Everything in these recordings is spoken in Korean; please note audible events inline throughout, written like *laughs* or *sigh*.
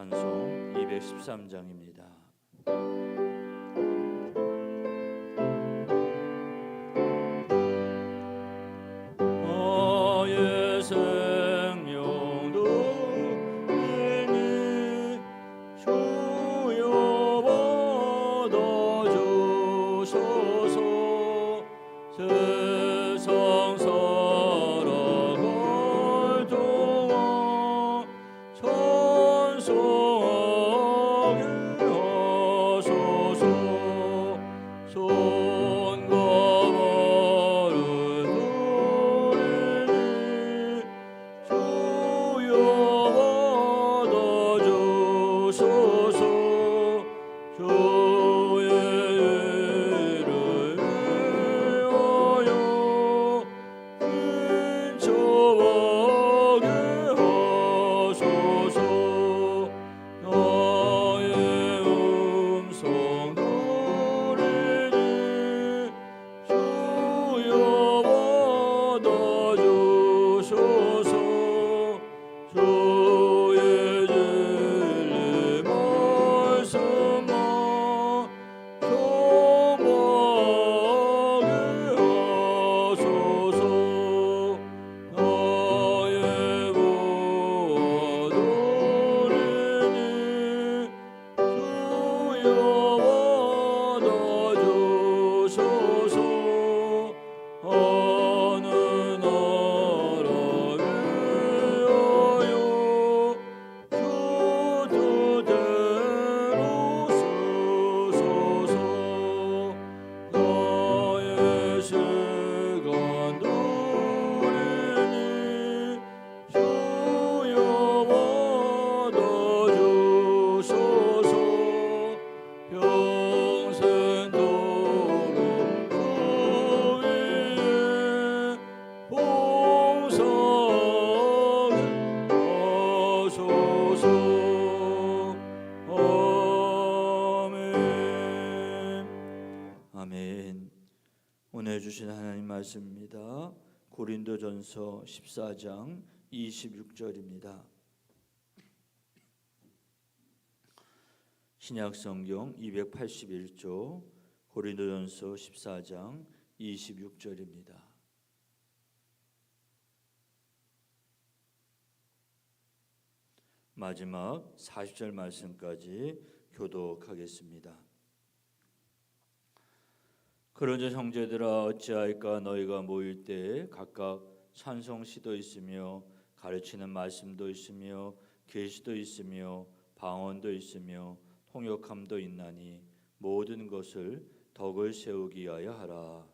찬송 213장입니다. 주신 하나님 말씀입니다 고린도전서 14장 26절입니다 신약 성경 281조 고린도전서 14장 26절입니다. 마지막 40절 말씀까지 교독하겠습니다. 그러자 형제들아 어찌할까 너희가 모일 때 각각 찬송 시도 있으며 가르치는 말씀도 있으며 계시도 있으며 방언도 있으며 통역함도 있나니 모든 것을 덕을 세우기 위하여 하라.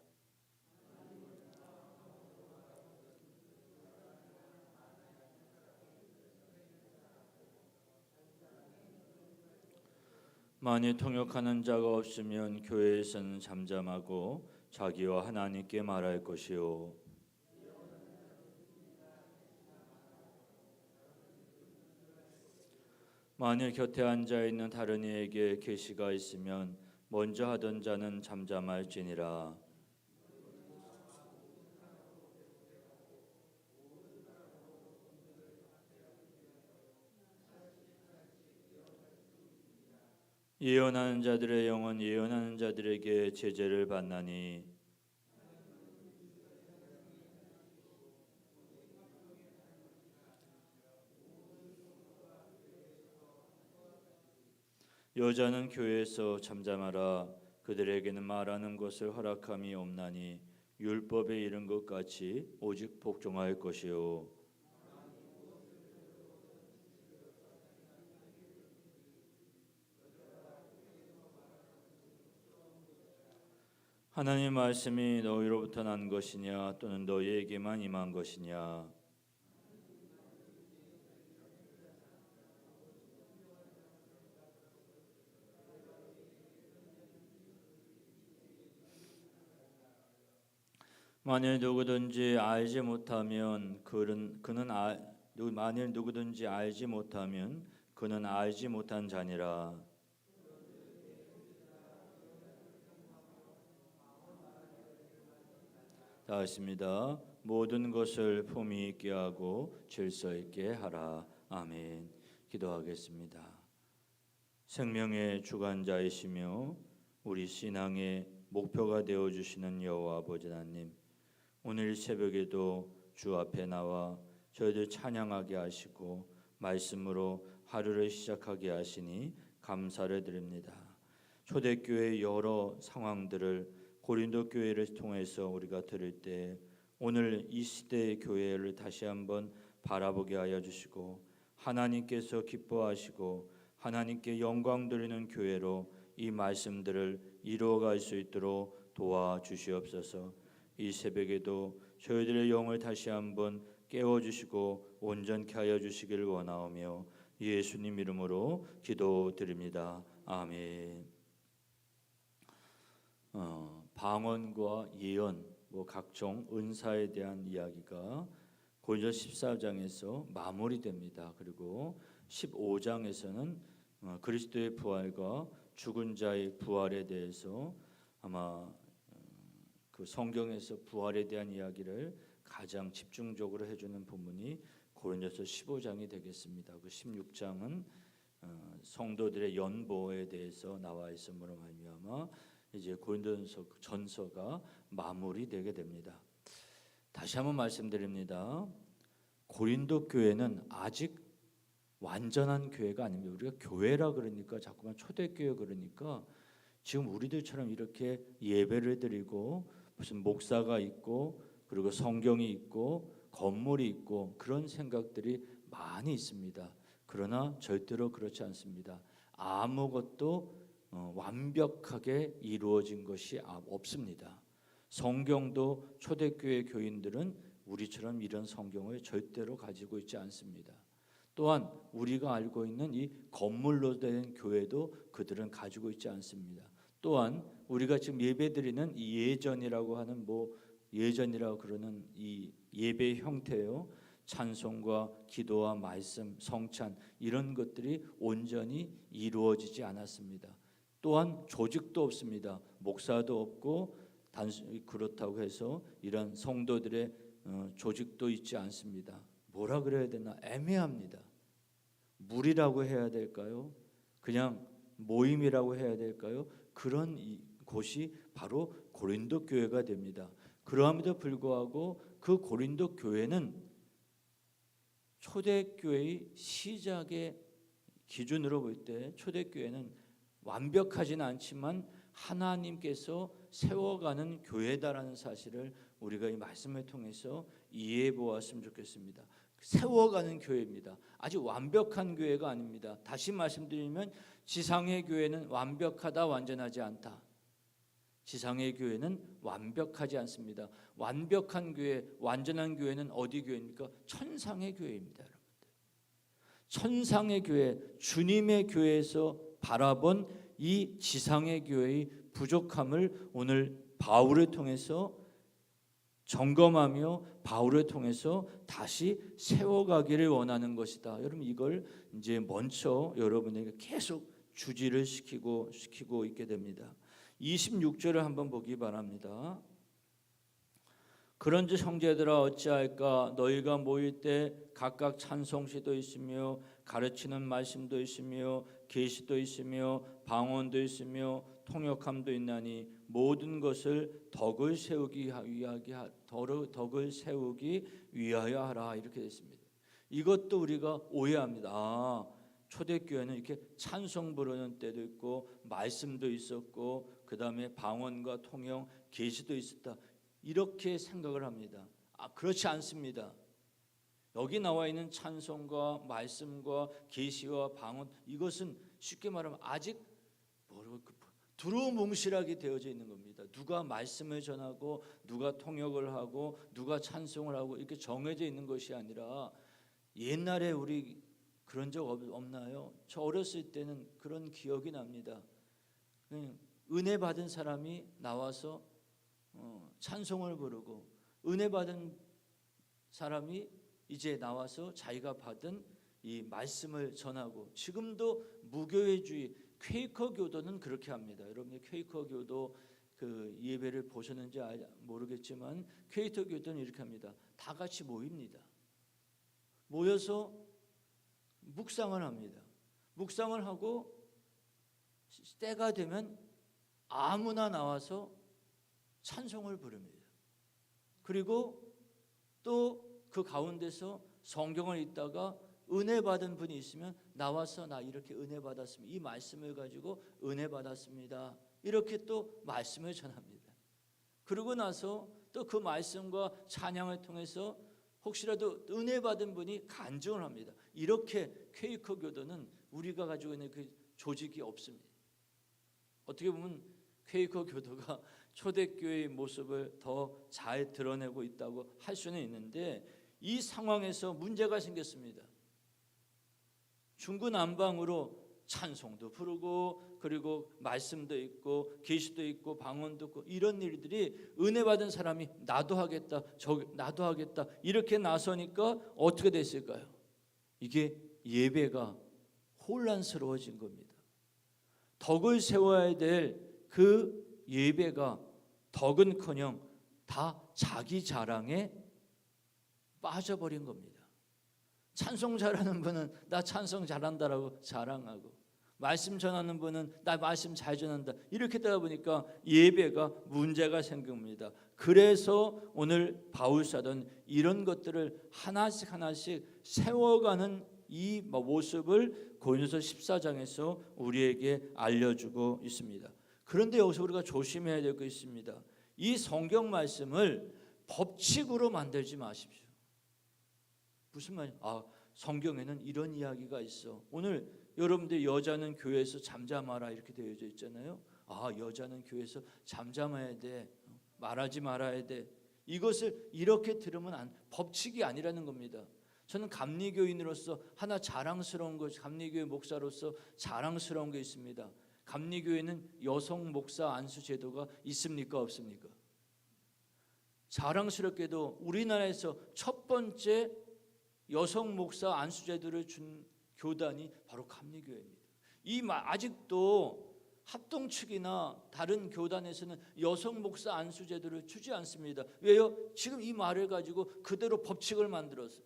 만일 통역하는 자가 없으면 교회에서는 잠잠하고 자기와 하나님께 말할 것이요. 만일 곁에 앉아 있는 다른 이에게 계시가 있으면 먼저 하던 자는 잠잠할지니라 예언하는 자들의 영은 예언하는 자들에게 제재를 받나니. 여자는 교회에서 잠잠하라. 그들에게는 말하는 것을 허락함이 없나니 율법에 이른 것 같이 오직 복종할 것이요 하나님 말씀이 너희로부터 난 것이냐 또는 너희에게만 임한 것이냐? 만일 누구든지 알지 못하면 그는 그는 아, 누- 만일 누구든지 알지 못하면 그는 알지 못한 자니라 다했습니다. 모든 것을 품위 있게 하고 질서 있게 하라. 아멘. 기도하겠습니다. 생명의 주관자이시며 우리 신앙의 목표가 되어 주시는 여호와 아버지 하나님. 오늘 새벽에도 주 앞에 나와 저희들 찬양하게 하시고 말씀으로 하루를 시작하게 하시니 감사를 드립니다. 초대교회 여러 상황들을 고린도 교회를 통해서 우리가 들을 때 오늘 이 시대의 교회를 다시 한번 바라보게 하여 주시고 하나님께서 기뻐하시고 하나님께 영광 드리는 교회로 이 말씀들을 이루어갈 수 있도록 도와 주시옵소서. 이 새벽에도 저희들의 영을 다시 한번 깨워 주시고 온전케 하여 주시기를 원하오며 예수님 이름으로 기도드립니다. 아멘. 어, 방언과 예언, 뭐 각종 은사에 대한 이야기가 고린도 14장에서 마무리됩니다. 그리고 15장에서는 어, 그리스도의 부활과 죽은 자의 부활에 대해서 아마 어, 그 성경에서 부활에 대한 이야기를 가장 집중적으로 해주는 부분이 고린도서 15장이 되겠습니다. 그 16장은 어, 성도들의 연보에 대해서 나와 있음으로 말미암아 이제 고린도전서 전서가 마무리되게 됩니다. 다시 한번 말씀드립니다. 고린도 교회는 아직 완전한 교회가 아닙니다. 우리가 교회라 그러니까 자꾸만 초대교회 그러니까 지금 우리들처럼 이렇게 예배를 드리고 무슨 목사가 있고 그리고 성경이 있고 건물이 있고 그런 생각들이 많이 있습니다. 그러나 절대로 그렇지 않습니다. 아무것도 어, 완벽하게 이루어진 것이 아- 없습니다. 성경도 초대교회 교인들은 우리처럼 이런 성경을 절대로 가지고 있지 않습니다. 또한 우리가 알고 있는 이 건물로 된 교회도 그들은 가지고 있지 않습니다. 또한 우리가 지금 예배드리는 이 예전이라고 하는 뭐 예전이라고 그러는 이 예배 형태요. 찬송과 기도와 말씀, 성찬 이런 것들이 온전히 이루어지지 않았습니다. 또한 조직도 없습니다. 목사도 없고 단순히 그렇다고 해서 이런 성도들의 어, 조직도 있지 않습니다. 뭐라 그래야 되나 애매합니다. 물이라고 해야 될까요? 그냥 모임이라고 해야 될까요? 그런 이, 곳이 바로 고린도 교회가 됩니다. 그러함에도 불구하고 그 고린도 교회는 초대교회의 시작의 기준으로 볼 때 초대교회는 완벽하지는 않지만 하나님께서 세워가는 교회다라는 사실을 우리가 이 말씀을 통해서 이해해 보았으면 좋겠습니다. 세워가는 교회입니다. 아직 완벽한 교회가 아닙니다. 다시 말씀드리면 지상의 교회는 완벽하다 완전하지 않다. 지상의 교회는 완벽하지 않습니다. 완벽한 교회, 완전한 교회는 어디 교회입니까? 천상의 교회입니다, 여러분들. 천상의 교회, 주님의 교회에서 바라본 이 지상의 교회의 부족함을 오늘 바울을 통해서 점검하며 바울을 통해서 다시 세워가기를 원하는 것이다. 여러분 이걸 이제 먼저 여러분에게 계속 주지를 시키고 시키고 있게 됩니다. 26절을 한번 보기 바랍니다. 그런즉 형제들아 어찌할까 너희가 모일 때 각각 찬송시도 있으며 가르치는 말씀도 있으며 계시도 있으며 방언도 있으며 통역함도 있나니 모든 것을 덕을 세우기 위하게 하- 덕을 세우기 위하여 하라 이렇게 됐습니다. 이것도 우리가 오해합니다. 아, 초대교회는 이렇게 찬송 부르는 때도 있고 말씀도 있었고 그 다음에 방언과 통영 계시도 있었다 이렇게 생각을 합니다. 아 그렇지 않습니다. 여기 나와 있는 찬송과 말씀과 계시와 방언 이것은 쉽게 말하면 아직 뭐라고 그 두루뭉실하게 되어져 있는 겁니다. 누가 말씀을 전하고 누가 통역을 하고 누가 찬송을 하고 이렇게 정해져 있는 것이 아니라 옛날에 우리 그런 적 없- 없나요? 저 어렸을 때는 그런 기억이 납니다. 은혜 받은 사람이 나와서 어, 찬송을 부르고 은혜 받은 사람이 이제 나와서 자기가 받은 이 말씀을 전하고 지금도 무교회주의 퀘이커 교도는 그렇게 합니다. 여러분들 퀘이커 교도 그 예배를 보셨는지 알- 모르겠지만 퀘이커 교도는 이렇게 합니다. 다 같이 모입니다. 모여서 묵상을 합니다. 묵상을 하고 때가 되면 아무나 나와서 찬송을 부릅니다. 그리고 또 그 가운데서 성경을 읽다가 은혜 받은 분이 있으면 나와서 나 이렇게 은혜 받았습니다. 이 말씀을 가지고 은혜 받았습니다. 이렇게 또 말씀을 전합니다. 그러고 나서 또 그 말씀과 찬양을 통해서 혹시라도 은혜 받은 분이 간증을 합니다. 이렇게 퀘이커 교도는 우리가 가지고 있는 그 조직이 없습니다. 어떻게 보면 퀘이커 교도가 초대교회의 모습을 더 잘 드러내고 있다고 할 수는 있는데 이 상황에서 문제가 생겼습니다. 중구난방으로 찬송도 부르고 그리고 말씀도 있고 계시도 있고 방언도 있고 이런 일들이 은혜 받은 사람이 나도 하겠다 저 나도 하겠다 이렇게 나서니까 어떻게 됐을까요? 이게 예배가 혼란스러워진 겁니다. 덕을 세워야 될 그 예배가 덕은커녕 다 자기 자랑에 빠져버린 겁니다. 찬송 잘하는 분은 나 찬송 잘한다라고 자랑하고 말씀 전하는 분은 나 말씀 잘 전한다 이렇게 되다 보니까 예배가 문제가 생깁니다. 그래서 오늘 바울 사도는 이런 것들을 하나씩 하나씩 세워가는 이 모습을 고린도서 14장에서 우리에게 알려주고 있습니다. 그런데 여기서 우리가 조심해야 될 것이 있습니다. 이 성경 말씀을 법칙으로 만들지 마십시오. 무슨 말이야? 아, 성경에는 이런 이야기가 있어. 오늘 여러분들 여자는 교회에서 잠잠하라 이렇게 되어져 있잖아요. 아, 여자는 교회에서 잠잠해야 돼. 말하지 말아야 돼. 이것을 이렇게 들으면 안, 법칙이 아니라는 겁니다. 저는 감리교인으로서 하나 자랑스러운 것, 감리교회 목사로서 자랑스러운 게 있습니다. 감리교회는 여성 목사 안수 제도가 있습니까 없습니까? 자랑스럽게도 우리나라에서 첫 번째 여성 목사 안수 제도를 준 교단이 바로 감리교회입니다. 이 마- 아직도 합동 측이나 다른 교단에서는 여성 목사 안수 제도를 주지 않습니다. 왜요? 지금 이 말을 가지고 그대로 법칙을 만들었어요.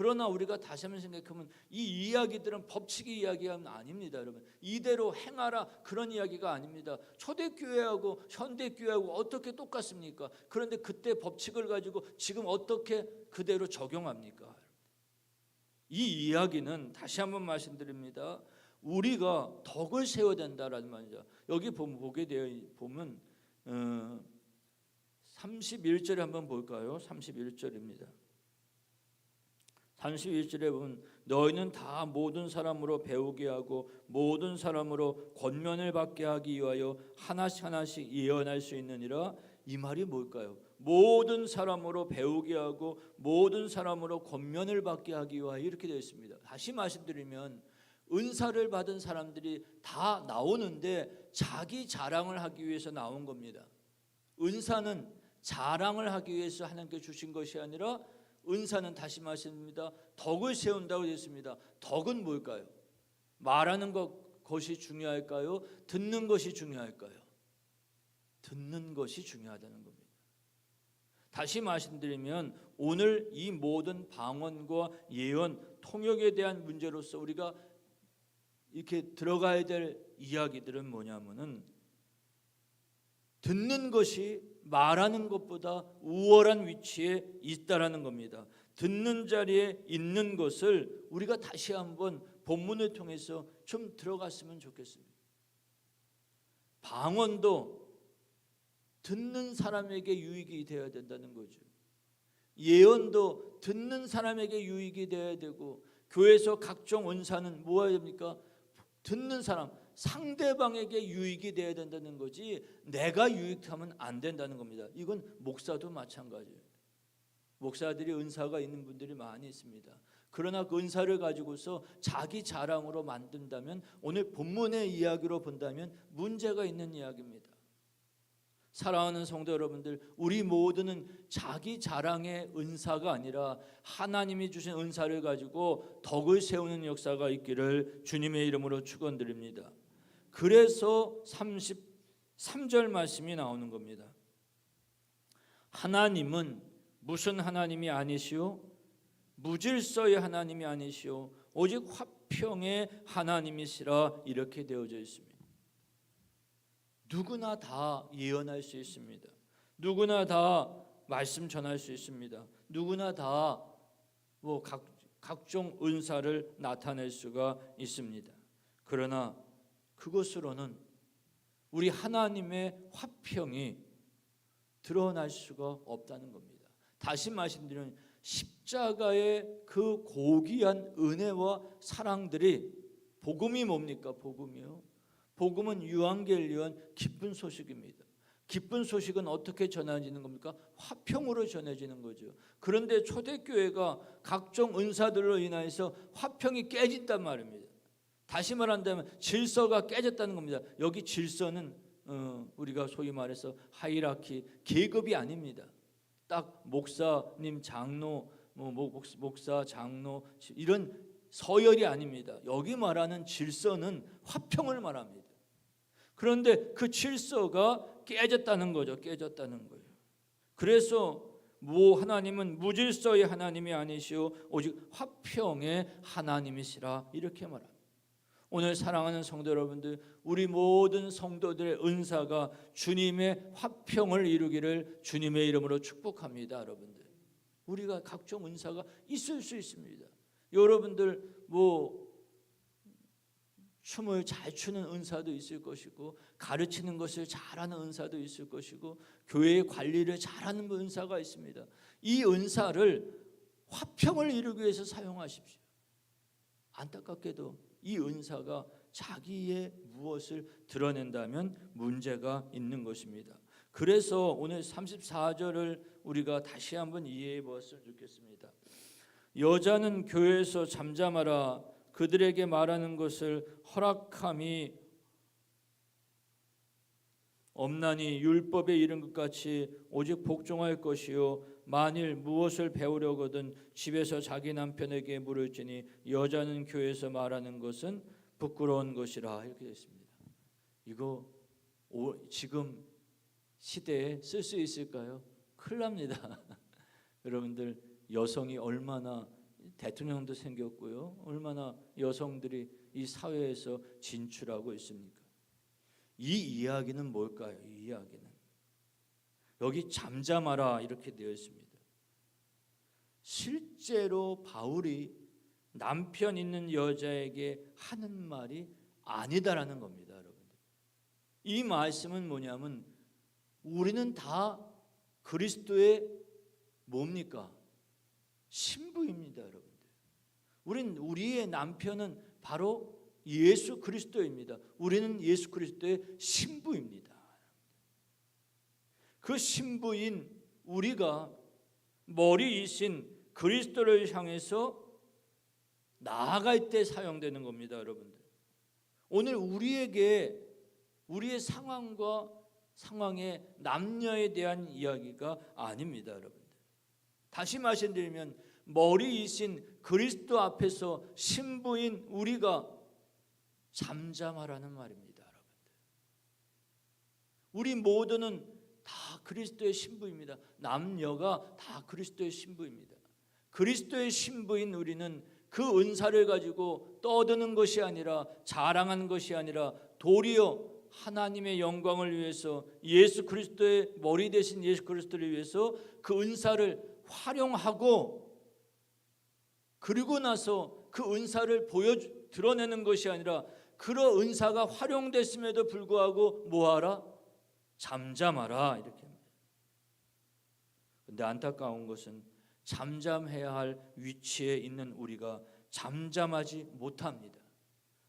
그러나 우리가 다시 한번 생각하면 이 이야기들은 법칙의 이야기가 아닙니다, 여러분. 이대로 행하라 그런 이야기가 아닙니다. 초대 교회하고 현대 교회하고 어떻게 똑같습니까? 그런데 그때 법칙을 가지고 지금 어떻게 그대로 적용합니까? 이 이야기는 다시 한번 말씀드립니다. 우리가 덕을 세워야 된다라는 말이죠. 여기 보면 보게 되어 보면 어, 31절에 한번 볼까요? 31절입니다. 31절에 보면 너희는 다 모든 사람으로 배우게 하고 모든 사람으로 권면을 받게 하기 위하여 하나씩 하나씩 예언할 수 있느니라 이 말이 뭘까요? 모든 사람으로 배우게 하고 모든 사람으로 권면을 받게 하기 위하여 이렇게 되어 있습니다. 다시 말씀드리면 은사를 받은 사람들이 다 나오는데 자기 자랑을 하기 위해서 나온 겁니다. 은사는 자랑을 하기 위해서 하나님께 주신 것이 아니라 은사는 다시 말씀드립니다. 덕을 세운다고 되어 있습니다. 덕은 뭘까요? 말하는 것, 것이 중요할까요? 듣는 것이 중요할까요? 듣는 것이 중요하다는 겁니다. 다시 말씀드리면 오늘 이 모든 방언과 예언, 통역에 대한 문제로서 우리가 이렇게 들어가야 될 이야기들은 뭐냐면은 듣는 것이 말하는 것보다 우월한 위치에 있다라는 겁니다. 듣는 자리에 있는 것을 우리가 다시 한번 본문을 통해서 좀 들어갔으면 좋겠습니다. 방언도 듣는 사람에게 유익이 되어야 된다는 거죠. 예언도 듣는 사람에게 유익이 되어야 되고 교회에서 각종 은사는 뭐야 됩니까? 듣는 사람 상대방에게 유익이 돼야 된다는 거지 내가 유익하면 안 된다는 겁니다. 이건 목사도 마찬가지예요. 목사들이 은사가 있는 분들이 많이 있습니다. 그러나 그 은사를 가지고서 자기 자랑으로 만든다면 오늘 본문의 이야기로 본다면 문제가 있는 이야기입니다. 사랑하는 성도 여러분들, 우리 모두는 자기 자랑의 은사가 아니라 하나님이 주신 은사를 가지고 덕을 세우는 역사가 있기를 주님의 이름으로 축원드립니다. 그래서 33절 말씀이 나오는 겁니다. 하나님은 무슨 하나님이 아니시오? 무질서의 하나님이 아니시오. 오직 화평의 하나님이시라 이렇게 되어져 있습니다. 누구나 다 예언할 수 있습니다. 누구나 다 말씀 전할 수 있습니다. 누구나 다 뭐 각종 은사를 나타낼 수가 있습니다. 그러나 그것으로는 우리 하나님의 화평이 드러날 수가 없다는 겁니다. 다시 말씀드리면 십자가의 그 고귀한 은혜와 사랑들이 복음이 뭡니까? 복음이요. 복음은 유앙겔리온 기쁜 소식입니다. 기쁜 소식은 어떻게 전해지는 겁니까? 화평으로 전해지는 거죠. 그런데 초대교회가 각종 은사들로 인하여서 화평이 깨진단 말입니다. 다시 말한다면 질서가 깨졌다는 겁니다. 여기 질서는 어, 우리가 소위 말해서 하이라키 계급이 아닙니다. 딱 목사님, 장로, 뭐 목사, 장로 이런 서열이 아닙니다. 여기 말하는 질서는 화평을 말합니다. 그런데 그 질서가 깨졌다는 거죠. 깨졌다는 거예요. 그래서 뭐 하나님은 무질서의 하나님이 아니시오 오직 화평의 하나님이시라 이렇게 말합니다. 오늘 사랑하는 성도 여러분들, 우리 모든 성도들의 은사가 주님의 화평을 이루기를 주님의 이름으로 축복합니다, 여러분들. 우리가 각종 은사가 있을 수 있습니다. 여러분들 뭐 춤을 잘 추는 은사도 있을 것이고 가르치는 것을 잘하는 은사도 있을 것이고 교회의 관리를 잘하는 은사가 있습니다. 이 은사를 화평을 이루기 위해서 사용하십시오. 안타깝게도 이 은사가 자기의 무엇을 드러낸다면 문제가 있는 것입니다. 그래서 오늘 34절을 우리가 다시 한번 이해해 보았으면 좋겠습니다. 여자는 교회에서 잠잠하라 그들에게 말하는 것을 허락함이 없나니 율법에 이른 것 같이 오직 복종할 것이요 만일 무엇을 배우려거든 집에서 자기 남편에게 물을지니 여자는 교회에서 말하는 것은 부끄러운 것이라 이렇게 됐습니다. 이거 지금 시대에 쓸 수 있을까요? 큰일 납니다. *laughs* 여러분들 여성이 얼마나 대통령도 생겼고요. 얼마나 여성들이 이 사회에서 진출하고 있습니까? 이 이야기는 뭘까요? 이 이야기는 여기 잠잠하라 이렇게 되어 있습니다. 실제로 바울이 남편 있는 여자에게 하는 말이 아니다라는 겁니다, 여러분들. 이 말씀은 뭐냐면 우리는 다 그리스도의 뭡니까? 신부입니다, 여러분들. 우린 우리의 남편은 바로 예수 그리스도입니다. 우리는 예수 그리스도의 신부입니다. 그 신부인 우리가 머리이신 그리스도를 향해서 나아갈 때 사용되는 겁니다, 여러분들. 오늘 우리에게 우리의 상황과 상황의 남녀에 대한 이야기가 아닙니다, 여러분들. 다시 말씀드리면 머리이신 그리스도 앞에서 신부인 우리가 잠잠하라는 말입니다, 여러분들. 우리 모두는 다 그리스도의 신부입니다. 남녀가 다 그리스도의 신부입니다. 그리스도의 신부인 우리는 그 은사를 가지고 떠드는 것이 아니라 자랑하는 것이 아니라 도리어 하나님의 영광을 위해서 예수 그리스도의 머리 대신 예수 그리스도를 위해서 그 은사를 활용하고 그리고 나서 그 은사를 보여 드러내는 것이 아니라 그런 은사가 활용됐음에도 불구하고 뭐하라? 잠잠하라 이렇게. 근데 안타까운 것은 잠잠해야 할 위치에 있는 우리가 잠잠하지 못합니다.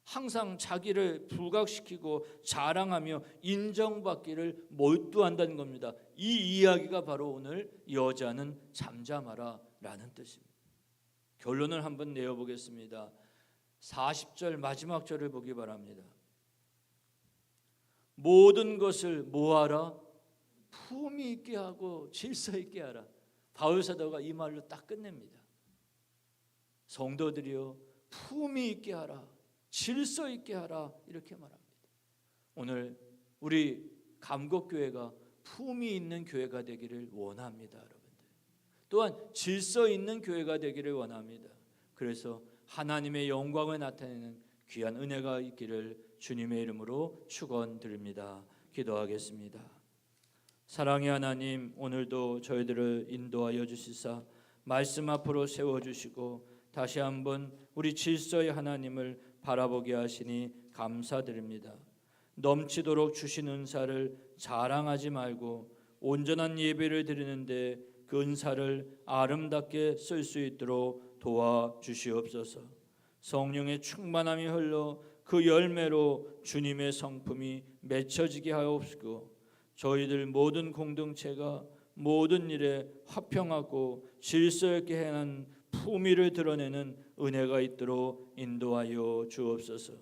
항상 자기를 부각시키고 자랑하며 인정받기를 몰두한다는 겁니다. 이 이야기가 바로 오늘 여자는 잠잠하라라는 뜻입니다. 결론을 한번 내어 보겠습니다. 40절 마지막 절을 보기 바랍니다. 모든 것을 모아라 품위 있게 하고 질서 있게 하라. 바울 사도가 이 말로 딱 끝냅니다. 성도들이여 품위 있게 하라. 질서 있게 하라. 이렇게 말합니다. 오늘 우리 감곡 교회가 품위 있는 교회가 되기를 원합니다, 여러분들. 또한 질서 있는 교회가 되기를 원합니다. 그래서 하나님의 영광을 나타내는 귀한 은혜가 있기를 주님의 이름으로 축원드립니다. 기도하겠습니다. 사랑의 하나님, 오늘도 저희들을 인도하여 주시사 말씀 앞으로 세워 주시고 다시 한번 우리 질서의 하나님을 바라보게 하시니 감사드립니다. 넘치도록 주신 은사를 자랑하지 말고 온전한 예배를 드리는데 그 은사를 아름답게 쓸 수 있도록 도와 주시옵소서. 성령의 충만함이 흘러 그 열매로 주님의 성품이 맺혀지게 하옵시고 저희들 모든 공동체가 모든 일에 화평하고 질서 있게 행한 품위를 드러내는 은혜가 있도록 인도하여 주옵소서.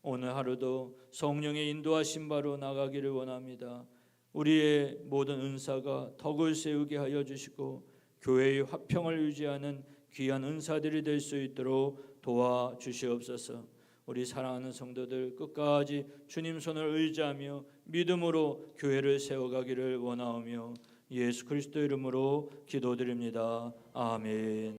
오늘 하루도 성령의 인도하신 바로 나가기를 원합니다. 우리의 모든 은사가 덕을 세우게 하여 주시고 교회의 화평을 유지하는 귀한 은사들이 될 수 있도록 도와 주시옵소서. 우리 사랑하는 성도들 끝까지 주님 손을 의지하며 믿음으로 교회를 세워가기를 원하오며 예수 그리스도 이름으로 기도드립니다. 아멘.